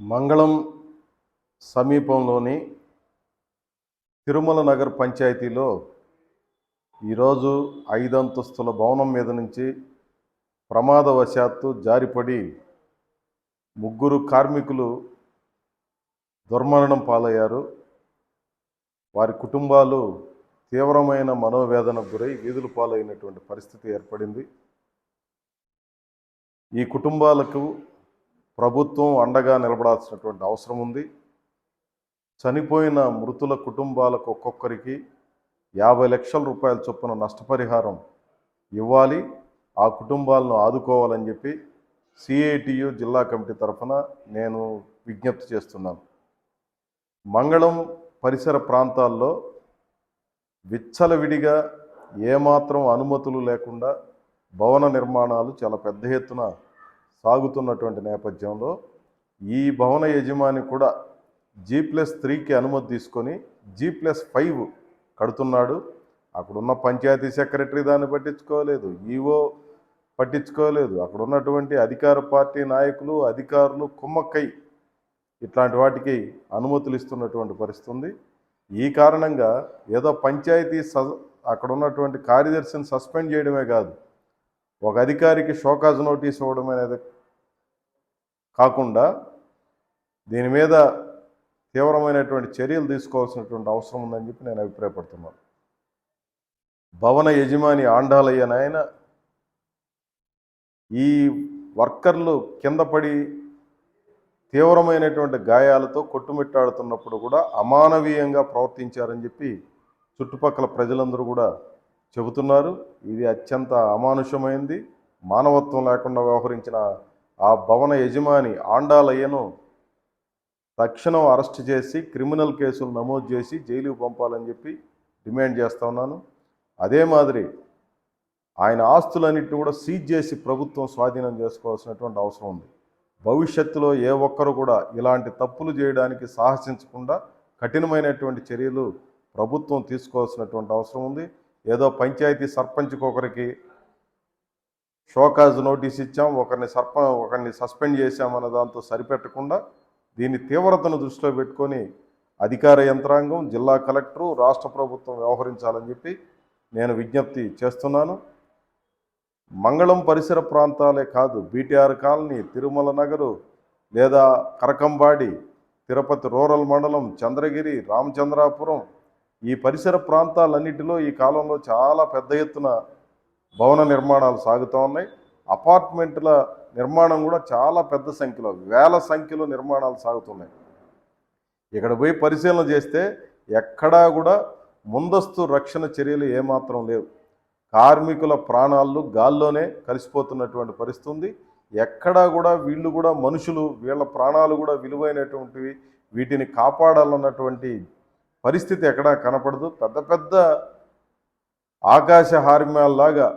మంగళం సమీపంలోని తిరుమల నగర్ పంచాయతీలో ఈరోజు ఐదంతస్తుల భవనం మీద నుంచి ప్రమాదవశాత్తు జారిపడి ముగ్గురు కార్మికులు దుర్మరణం పాలయ్యారు. వారి కుటుంబాలు తీవ్రమైన మనోవేదనకు గురై వీధుల పాలైనటువంటి పరిస్థితి ఏర్పడింది. ఈ కుటుంబాలకు ప్రభుత్వం అండగా నిలబడాల్సినటువంటి అవసరం ఉంది. చనిపోయిన మృతుల కుటుంబాలకు ఒక్కొక్కరికి యాభై లక్షల రూపాయల చొప్పున నష్టపరిహారం ఇవ్వాలి. ఆ కుటుంబాలను ఆదుకోవాలని చెప్పి సిఐటియు జిల్లా కమిటీ తరఫున నేను విజ్ఞప్తి చేస్తున్నాను. మంగళం పరిసర ప్రాంతాల్లో విచ్చలవిడిగా ఏమాత్రం అనుమతులు లేకుండా భవన నిర్మాణాలు చాలా పెద్ద ఎత్తున సాగుతున్నటువంటి నేపథ్యంలో ఈ భవన యజమాని కూడా జీ ప్లస్ త్రీకి అనుమతి తీసుకొని జీ ప్లస్ ఫైవ్ కడుతున్నాడు. అక్కడున్న పంచాయతీ సెక్రటరీ దాన్ని పట్టించుకోలేదు ఈవో పట్టించుకోలేదు. అక్కడ ఉన్నటువంటి అధికార పార్టీ నాయకులు అధికారులు కుమ్మక్కై ఇట్లాంటి వాటికి అనుమతులు ఇస్తున్నటువంటి పరిస్థితి ఉంది ఈ కారణంగా ఏదో పంచాయతీ స అక్కడ ఉన్నటువంటి కార్యదర్శిని సస్పెండ్ చేయడమే కాదు ఒక అధికారికి షోకాజ్ నోటీస్ ఇవ్వడం అనేది కాకుండా దీని మీద తీవ్రమైనటువంటి చర్యలు తీసుకోవాల్సినటువంటి అవసరం ఉందని చెప్పి నేను అభిప్రాయపడుతున్నాను. భవన యజమాని ఆండాలయ్య నాయన ఈ వర్కర్లు కింద పడి తీవ్రమైనటువంటి గాయాలతో కొట్టుమిట్టాడుతున్నప్పుడు కూడా అమానవీయంగా ప్రవర్తించారని చెప్పి చుట్టుపక్కల ప్రజలందరూ కూడా చెబుతున్నారు. ఇది అత్యంత అమానుషమైంది. మానవత్వం లేకుండా వ్యవహరించిన ఆ భవన యజమాని ఆండాలయ్యను తక్షణం అరెస్ట్ చేసి క్రిమినల్ కేసులు నమోదు చేసి జైలుకు పంపాలని చెప్పి డిమాండ్ చేస్తా ఉన్నాను. అదే మాదిరి ఆయన ఆస్తులన్నింటినీ కూడా సీజ్ చేసి ప్రభుత్వం స్వాధీనం చేసుకోవాల్సినటువంటి అవసరం ఉంది. భవిష్యత్తులో ఏ ఒక్కరు కూడా ఇలాంటి తప్పులు చేయడానికి సాహసించకుండా కఠినమైనటువంటి చర్యలు ప్రభుత్వం తీసుకోవాల్సినటువంటి అవసరం ఉంది. ఏదో పంచాయతీ సర్పంచ్కి ఒకరికి షోకాజ్ నోటీస్ ఇచ్చాం ఒకరిని సర్ప ఒకరిని సస్పెండ్ చేశామన్న దాంతో సరిపెట్టకుండా దీని తీవ్రతను దృష్టిలో పెట్టుకొని అధికార యంత్రాంగం జిల్లా కలెక్టరు రాష్ట్ర ప్రభుత్వం వ్యవహరించాలని చెప్పి నేను విజ్ఞప్తి చేస్తున్నాను. మంగళం పరిసర ప్రాంతాలే కాదు బీటీఆర్ కాలనీ తిరుమల నగరు లేదా కరకంబాడి తిరుపతి రూరల్ మండలం చంద్రగిరి రామచంద్రాపురం ఈ పరిసర ప్రాంతాలన్నిటిలో ఈ కాలంలో చాలా పెద్ద ఎత్తున భవన నిర్మాణాలు సాగుతూ ఉన్నాయి. అపార్ట్మెంట్ల నిర్మాణం కూడా చాలా పెద్ద సంఖ్యలో వేల సంఖ్యలో నిర్మాణాలు సాగుతున్నాయి. ఇక్కడ పోయి పరిశీలన చేస్తే ఎక్కడా కూడా ముందస్తు రక్షణ చర్యలు ఏమాత్రం లేవు. కార్మికుల ప్రాణాలు గాల్లోనే కలిసిపోతున్నటువంటి పరిస్థితి ఎక్కడా కూడా వీళ్ళు కూడా మనుషులు వీళ్ళ ప్రాణాలు కూడా విలువైనటువంటివి వీటిని కాపాడాలన్నటువంటి పరిస్థితి ఎక్కడా కనపడదు. పెద్ద పెద్ద ఆకాశ హార్మ్యాల్లాగా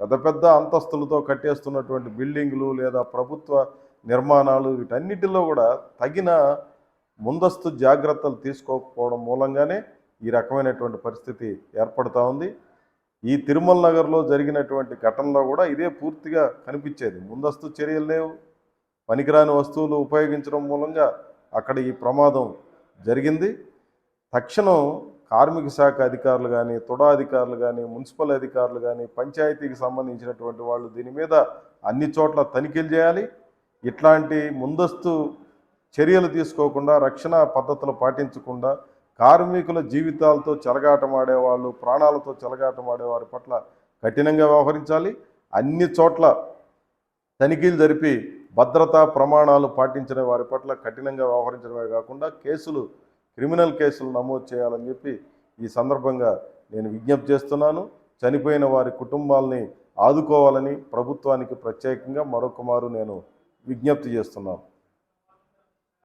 పెద్ద పెద్ద అంతస్తులతో కట్టేస్తున్నటువంటి బిల్డింగులు లేదా ప్రభుత్వ నిర్మాణాలు వీటన్నిటిలో కూడా తగిన ముందస్తు జాగ్రత్తలు తీసుకోకపోవడం మూలంగానే ఈ రకమైనటువంటి పరిస్థితి ఏర్పడుతూ ఉంది. ఈ తిరుమల నగర్లో జరిగినటువంటి ఘటనలో కూడా ఇదే పూర్తిగా కనిపించేది. ముందస్తు చర్యలు లేవు. పనికిరాని వస్తువులు ఉపయోగించడం మూలంగా అక్కడ ఈ ప్రమాదం జరిగింది. తక్షణం కార్మిక శాఖ అధికారులు కానీ తుడా అధికారులు కానీ మున్సిపల్ అధికారులు కానీ పంచాయతీకి సంబంధించినటువంటి వాళ్ళు దీని మీద అన్ని చోట్ల తనిఖీలు చేయాలి. ఇట్లాంటి ముందస్తు చర్యలు తీసుకోకుండా రక్షణ పద్ధతులు పాటించకుండా కార్మికుల జీవితాలతో చెలగాటమాడే వాళ్ళు ప్రాణాలతో చెలగాటమాడేవారి పట్ల కఠినంగా వ్యవహరించాలి. అన్ని చోట్ల తనిఖీలు జరిపి భద్రతా ప్రమాణాలు పాటించిన వారి పట్ల కఠినంగా వ్యవహరించడమే కాకుండా కేసులు క్రిమినల్ కేసులు నమోదు చేయాలని చెప్పి ఈ సందర్భంగా నేను విజ్ఞప్తి చేస్తున్నాను. చనిపోయిన వారి కుటుంబాలని ఆదుకోవాలని ప్రభుత్వానికి ప్రత్యేకంగా మరొక మారు నేను విజ్ఞప్తి చేస్తున్నాను.